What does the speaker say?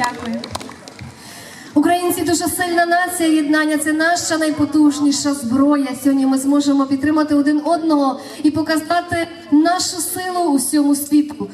Дякую. Українці дуже сильна нація. Єднання це наша найпотужніша зброя. Сьогодні ми зможемо підтримати один одного і показати нашу силу усьому світу.